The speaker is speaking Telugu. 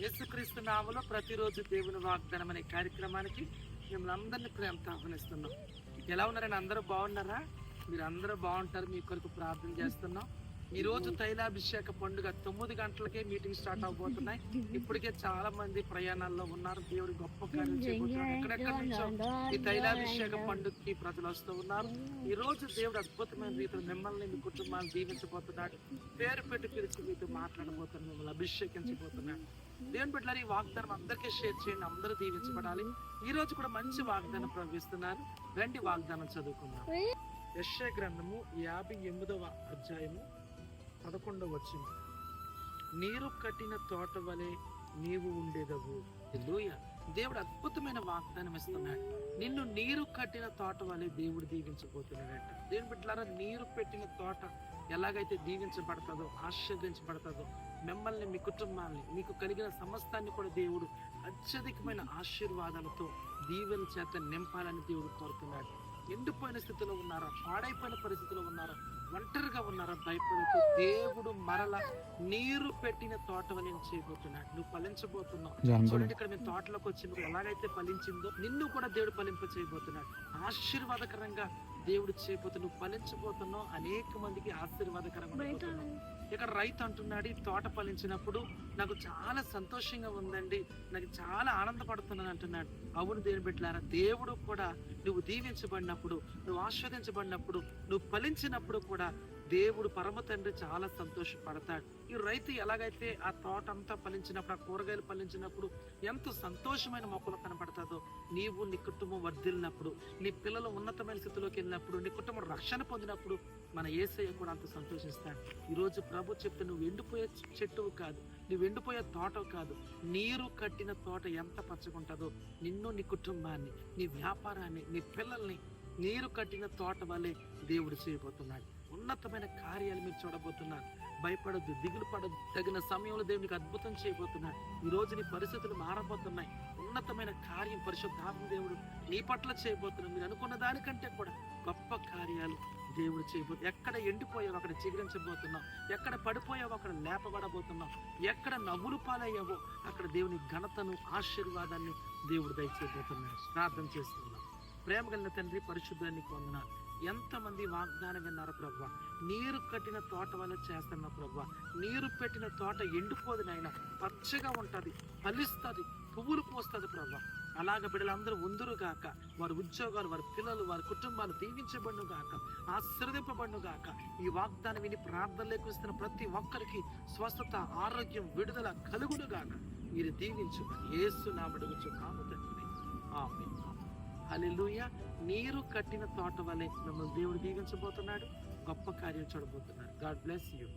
యేసుక్రీస్తు నామలో ప్రతిరోజు దేవుని వాగ్దానం అనే కార్యక్రమానికి మిమ్మల్ని అందరినీ ప్రేమతో ఆహ్వానిస్తున్నాం. ఎలా ఉన్నారని అందరూ బాగున్నారా? మీరు అందరూ బాగుంటారు. మీ కొరకు ప్రార్థన చేస్తున్నాం. ఈ రోజు తైలాభిషేక పండుగ తొమ్మిది గంటలకే మీటింగ్ స్టార్ట్ అవబోతున్నాయి. ఇప్పటికే చాలా మంది ప్రయాణాల్లో ఉన్నారు. దేవుడి గొప్ప కార్యం చేయబోతున్నారు ఎక్కడెక్కడ నుంచో ఈ తైలాభిషేక పండుగకి ప్రజలు వస్తూ ఉన్నారు. ఈ రోజు దేవుడు అద్భుతమైన రీతిలో మిమ్మల్ని మీ కుటుంబాన్ని దీవించబోతున్నాడు. పేరు పెట్టి పిలిచి మీతో మాట్లాడబోతున్నాడు. మిమ్మల్ని అభిషేకించబోతున్నాడు. దేవుని బిడ్డలారు ఈ వాగ్దానం అందరికీ షేర్ చేయండి. అందరూ దీవించబడాలి. ఈ రోజు కూడా మంచి వాగ్దానం ప్రవహిస్తున్నారు రండి వాగ్దానం చదువుకుందాం. యశ్య గ్రంథము యాభై ఎనిమిదవ అధ్యాయము పదకొండవ వచ్చింది నీరు కట్టిన తోట వలె నీవు ఉండేదవు. లూయ దేవుడు అద్భుతమైన వాగ్దానం ఇస్తున్నాడు. నిన్ను నీరు కట్టిన తోట వలె దేవుడు దీవించబోతున్నాడంట. దేవుని బిడ్డలారా నీరు పెట్టిన తోట ఎలాగైతే దీవించబడతాదో ఆశీర్వదించబడతాదో మిమ్మల్ని మీ కుటుంబాన్ని మీకు కలిగిన సమస్తాన్ని కూడా దేవుడు అత్యధికమైన ఆశీర్వాదాలతో దీవెన చేత నింపాలని దేవుడు కోరుతున్నాడు. ఎండిపోయిన స్థితిలో ఉన్నారా? పాడైపోయిన పరిస్థితిలో ఉన్నారా? ఒంటరిగా ఉన్నారా? భయపడుతూ దేవుడు మరల నీరు పెట్టిన తోటవని నేను చేయబోతున్నాడు. నువ్వు ఫలించబోతున్నావు. చూడండి ఇక్కడ మేము తోటలోకి వచ్చినప్పుడు ఎలాగైతే ఫలించిందో నిన్ను కూడా దేవుడు ఫలింప చేయబోతున్నాడు ఆశీర్వాదకరంగా దేవుడు చేయబోతు నువ్వు ఫలించబోతున్నావు. అనేక మందికి ఆశీర్వాదకరంగా. ఇక్కడ రైతు అంటున్నాడు ఈ తోట ఫలించినప్పుడు నాకు చాలా సంతోషంగా ఉందండి నాకు చాలా ఆనందపడుతున్నాను అంటున్నాడు. అవును దేని పెట్టారా దేవుడు కూడా నువ్వు దీవించబడినప్పుడు నువ్వు ఆస్వాదించబడినప్పుడు నువ్వు ఫలించినప్పుడు కూడా దేవుడు పరమ తండ్రి చాలా సంతోషపడతాడు. ఈ రైతు ఎలాగైతే ఆ తోట అంతా ఫలించినప్పుడు ఆ కూరగాయలు ఫలించినప్పుడు ఎంత సంతోషమైన మొక్కలు కనపడతాదో నీవు నీ కుటుంబం వర్ధిల్లినప్పుడు నీ పిల్లలు ఉన్నతమైన స్థితిలోకి వెళ్ళినప్పుడు నీ కుటుంబం రక్షణ పొందినప్పుడు మన ఏసయ్య కూడా అంత సంతోషిస్తాడు. ఈరోజు ప్రభు చెప్తే నువ్వు ఎండిపోయే చెట్టువు కాదు నువ్వు ఎండిపోయే తోట కాదు నీరు కట్టిన తోట ఎంత పచ్చగుంటుందో నిన్ను నీ కుటుంబాన్ని నీ వ్యాపారాన్ని నీ పిల్లల్ని నీరు కట్టిన తోట వల్లే దేవుడు చేయబోతున్నాడు. ఉన్నతమైన కార్యాలు మీరు చూడబోతున్నారు. భయపడద్దు దిగులు పడద్దు. తగిన సమయంలో దేవునికి అద్భుతం చేయబోతున్నాడు ఈ రోజు నీ పరిస్థితులు మారబోతున్నాయి. ఉన్నతమైన కార్యం పరిశుద్ధాత్మ దేవుడు నీ పట్ల చేయబోతున్నాడు. మీరు అనుకున్న దానికంటే కూడా గొప్ప కార్యాలు దేవుడు చేయబోతు ఎక్కడ ఎండిపోయావు అక్కడ చిగురించబోతున్నావు. ఎక్కడ పడిపోయావో అక్కడ లేపబడబోతున్నావు. ఎక్కడ నవ్వులు పాలయ్యావో అక్కడ దేవుని ఘనతను ఆశీర్వాదాన్ని దేవుడు దయచేయబోతున్నాడు. ప్రార్థన చేస్తున్నాం. ప్రేమ కలిగిన తండ్రి పరిశుద్ధానికి వందనాలు. ఎంతమంది వాగ్దానం విన్నారు ప్రభు? నీరు కట్టిన తోట వల్ల చేస్తున్న ప్రభు. నీరు పెట్టిన తోట ఎండిపోదు నాయన. పచ్చగా ఉంటుంది ఫలిస్తుంది పువ్వులు పోస్తుంది ప్రభు. అలాగ బిడ్డలందరూ ఉందరు గాక. వారి ఉద్యోగాలు వారి పిల్లలు వారి కుటుంబాలు దీవించబడును గాక. ఆశ్రదింపబడును గాక. ఈ వాగ్దానం విని ప్రార్థనలోకి వస్తున్న ప్రతి ఒక్కరికి స్వస్థత ఆరోగ్యం విడుదల కలుగును గాక. మీరు దీవించు ఏసు నామడుగుచు కాము తండ్రి ఆమె హల్లెలూయా. నీరు కట్టిన తోట వలె మిమ్మల్ని దేవుడు దీవించబోతున్నాడు గొప్ప కార్యం చూడబోతున్నాడు. God bless you.